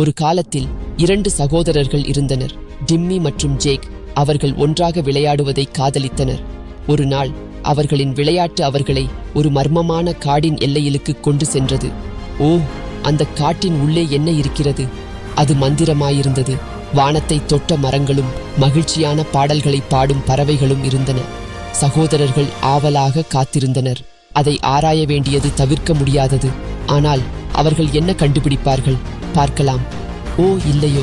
ஒரு காலத்தில் இரண்டு சகோதரர்கள் இருந்தனர். டிம்மி மற்றும் ஜேக் அவர்கள் ஒன்றாக விளையாடுவதை காதலித்தனர். ஒரு நாள் அவர்களின் விளையாட்டு அவர்களை ஒரு மர்மமான காடின் எல்லையிலுக்கு கொண்டு சென்றது. ஓ அந்த காட்டின் உள்ளே என்ன இருக்கிறது? அது மந்திரமாயிருந்தது. வானத்தை தொட்ட மரங்களும் மகிழ்ச்சியான பாடல்களை பாடும் பறவைகளும் இருந்தன. சகோதரர்கள் ஆவலாக காத்திருந்தனர். அதை ஆராய வேண்டியது தவிர்க்க முடியாதது. ஆனால் அவர்கள் என்ன கண்டுபிடிப்பார்கள்? பார்க்கலாம். ஓ இல்லையோ.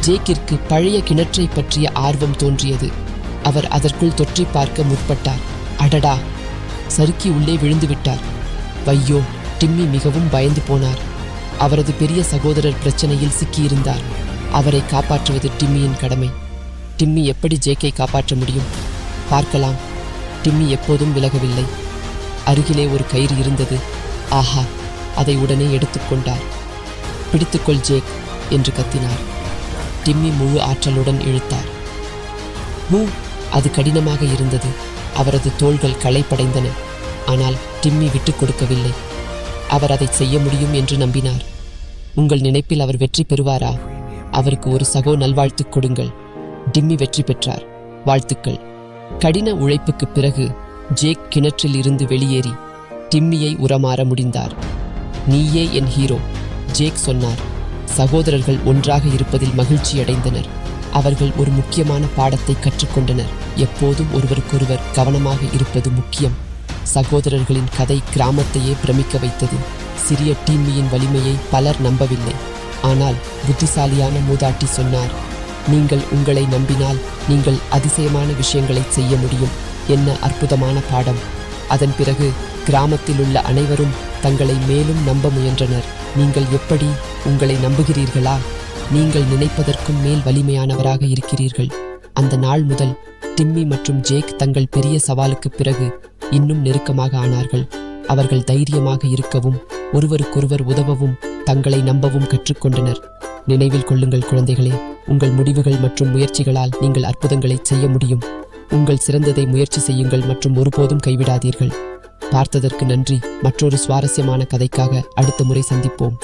ஜேக்கிற்கு பழைய கிணற்றை பற்றிய ஆர்வம் தோன்றியது. அவர் அதற்குள் தொற்றி பார்க்க முற்பட்டார். அடடா. சறுக்கி உள்ளே விழுந்துவிட்டார் வையோ டிம்மி மிகவும் பயந்து போனார். அவரது பெரிய சகோதரர் பிரச்சனையில் சிக்கியிருந்தார். அவரை காப்பாற்றுவது டிம்மியின் கடமை. டிம்மி எப்படி ஜேக்கை காப்பாற்ற முடியும்? பார்க்கலாம். டிம்மி எப்போதும் விலகவில்லை. அருகிலே ஒரு கயிறு இருந்தது. ஆஹா. அதை உடனே எடுத்துக்கொண்டார் பிடித்துக்கொள் ஜேக் என்று கத்தினார். டிம்மி முழு ஆற்றலுடன் இழுத்தார். மூ அது கடினமாக இருந்தது. அவரது தோள்கள் களைப்படைந்தன. ஆனால் டிம்மி விட்டுக் கொடுக்கவில்லை. அவர் அதை செய்ய முடியும் என்று நம்பினார். உங்கள் நினைப்பில் அவர் வெற்றி பெறுவாரா? அவருக்கு ஒரு சகோ நல்வாழ்த்து கொடுங்கள். டிம்மி வெற்றி பெற்றார். வாழ்த்துக்கள். கடின உழைப்புக்குப் பிறகு ஜேக் கிணற்றில் இருந்து வெளியேறி டிம்மியை உரமாற முடிந்தார். நீயே என் ஹீரோ. ஜேக் சொன்னார். சகோதரர்கள் ஒன்றாக இருப்பதில் மகிழ்ச்சியடைந்தனர் அவர்கள் ஒரு முக்கியமான பாடத்தை கற்றுக்கொண்டனர். எப்போதும் ஒருவருக்கொருவர் கவனமாக இருப்பது முக்கியம். சகோதரர்களின் கதை கிராமத்தையே பிரமிக்க வைத்தது. சிறிய டீம்மியின் வலிமையை பலர் நம்பவில்லை. ஆனால் புத்திசாலியான மூதாட்டி சொன்னார் நீங்கள் உங்களை நம்பினால் நீங்கள் அதிசயமான விஷயங்களை செய்ய முடியும். என்ன அற்புதமான பாடம். அதன் பிறகு கிராமத்தில் உள்ள அனைவரும் தங்களை மேலும் நம்ப முயன்றனர். நீங்கள் எப்படி உங்களை நம்புகிறீர்களா? நீங்கள் நினைப்பதற்கும் மேல் வலிமையானவராக இருக்கிறீர்கள். அந்த நாள் முதல் டிம்மி மற்றும் ஜேக் தங்கள் பெரிய சவாலுக்குப் பிறகு இன்னும் நெருக்கமாக ஆனார்கள். அவர்கள் தைரியமாக இருக்கவும் ஒருவருக்கொருவர் உதவவும் தங்களை நம்பவும் கற்றுக்கொண்டனர். நினைவில் கொள்ளுங்கள் குழந்தைகளே உங்கள் முடிவுகள் மற்றும் முயற்சிகளால் நீங்கள் அற்புதங்களை செய்ய முடியும். உங்கள் சிறந்ததை முயற்சி செய்யுங்கள் மற்றும் ஒருபோதும் கைவிடாதீர்கள். பார்த்ததற்கு நன்றி. மற்றொரு சுவாரஸ்யமான கதைக்காக அடுத்த முறை சந்திப்போம்.